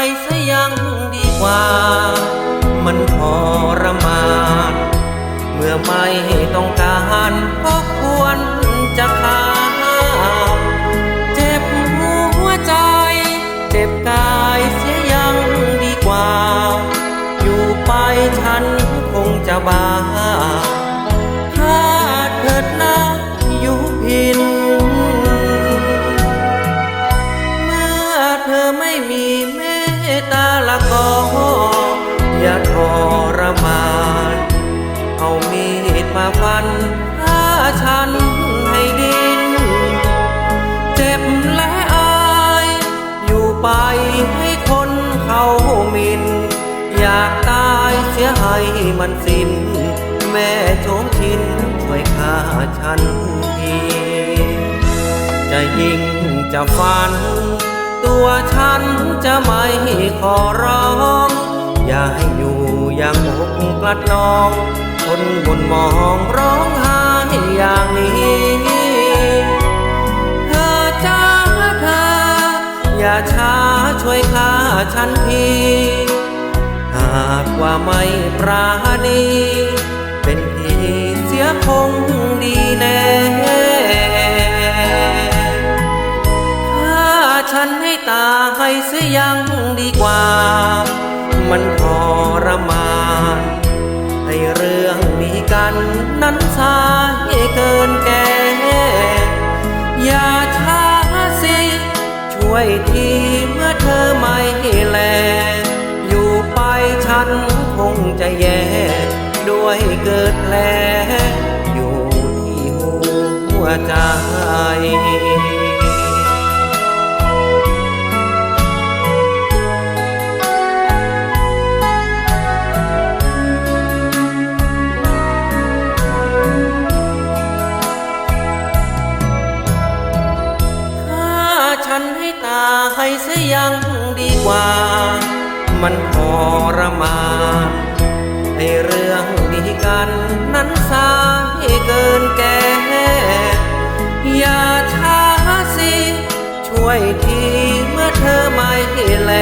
ายซะยังดีกว่า มันทรมาน เมื่อไม่ต้องการก็ควรจะขาดเจ็บหัวใจ เจ็บกายเสียยังดีกว่า อยู่ไปฉันคงจะบาถ้าเถิดนะอยู่พิน เมื่อเธอไม่มี ละก็อย่าทรมาน เอามีดมาฟันถ้าฉันให้ดิน เจ็บและอาย อยู่ไปให้คนเขาหมิน อยากตายเสียให้มันสิ้น แม่โชมชินช่วยฆ่าฉันที จะยิงจะฟัน ตัวฉันจะไม่ขอร้อง อย่าให้อยู่อย่างอกกลัดนอง คนบนมองร้องไห้อย่างนี้เธอจ้าเธอ อย่าช้าช่วยฆ่าฉันทีหากว่าไม่ปราณี เป็นพีเสียคง ฉันให้ตายให้เสียยังดีกว่า มันทรมานให้เรื่องมีกันนั้นสายเกินแก่อย่าช้าสิ ช่วยทีเมื่อเธอไม่แล อยู่ไปฉันคงจะแย่ ด้วยเกิดแผล ฉันให้ตาให้เสียยังดีกว่า มันพอระมานไอเรื่องดีกันนั้นสายเกินแก่อย่าช้าสิ ช่วยทีเมื่อเธอไม่แล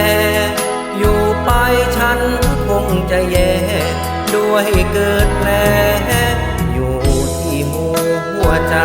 อยู่ไปฉันคงจะแย่ ด้วยเกิดแผลอยู่ที่หัวใจ